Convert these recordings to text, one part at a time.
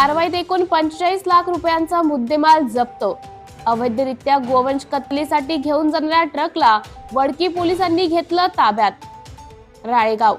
कारवाईत एकूण पंचेचाळीस लाख रुपयांचा मुद्देमाल जप्त. अवैधरित्या गोवंश कत्तलीसाठी घेऊन जाणाऱ्या ट्रकला वडकी पोलिसांनी घेतलं ताब्यात. राळेगाव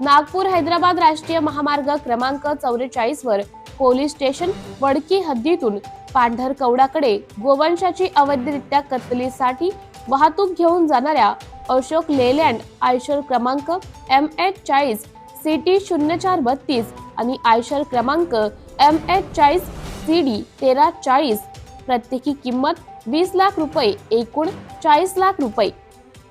नागपूर हैदराबाद राष्ट्रीय महामार्ग क्रमांक चौवेचाळीस वर पोलीस स्टेशन वडकी हद्दीतून पांढरकवडाकडे गोवंशाची अवैधरित्या कत्तलीसाठी वाहतूक घेऊन जाणाऱ्या अशोक लेलँड आयशर क्रमांक एम एच चाळीस सी टी शून्य चार बत्तीस आणि आयशर क्रमांक एम एच चाळीस सी डी तेरा चाळीस. प्रत्येकी किंमत वीस लाख रुपये एकूण चाळीस लाख रुपये.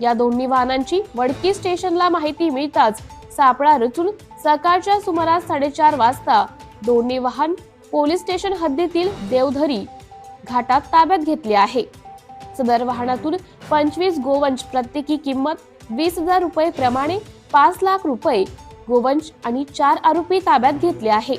या दोन्ही वाहनांची वडकी स्टेशनला माहिती मिळताच सापळा रचून सकाळच्या सुमारास साडेचार वाजता दोन्ही वाहन पोलीस स्टेशन हद्दीतील देवधरी घाटात ताब्यात घेतले आहे. सदर वाहनातून पंचवीस गोवंश प्रत्येकी किंमत वीस हजार रुपये प्रमाणे पाच लाख रुपये गोवंश आणि चार आरोपी ताब्यात घेतले आहे.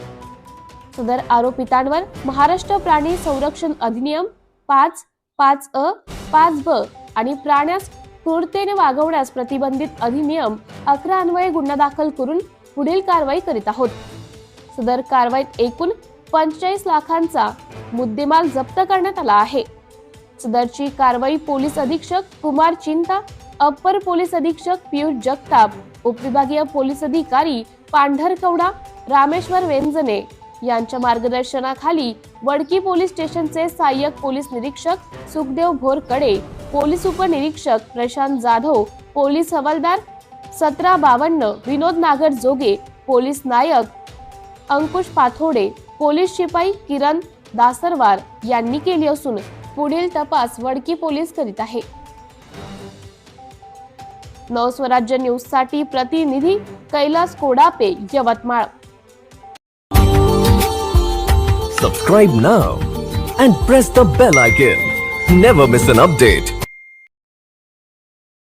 सदर आरोपितांवर महाराष्ट्र प्राणी संरक्षण अधिनियम पाच पाच अ पाच ब आणि प्राण्यास क्रूरतेने वागवण्यास प्रतिबंधित अधिनियम अकरा अन्वये गुन्हा दाखल करून पुढील कारवाई करीत आहोत. सदर कारवाईत एकूण पंचेचाळीस लाखांचा मुद्देमाल जप्त करण्यात आला आहे. सदरची कारवाई पोलीस अधीक्षक कुमार चिंता अप्पर पोलीस अधीक्षक पियुष जगताप उपविभागीय पोलीस अधिकारी पांढरकवडा रामेश्वर वेंजने यांच्या मार्गदर्शनाखाली वडकी पोलीस स्टेशनचे सहाय्यक पोलीस निरीक्षक सुखदेव भोरकडे पोलीस उपनिरीक्षक प्रशांत जाधव पोलीस हवालदार सतरा बावन्न विनोद नागर जोगे पोलीस नायक अंकुश पाथोडे पोलीस शिपाई किरण दासरवार यांनी केली असून पुढील तपास वडकी पोलीस करीत आहे. नवस्वराज्य न्यूजसाठी प्रतिनिधी Kailas Kodape Yavatmal subscribe now and press the bell icon never miss an update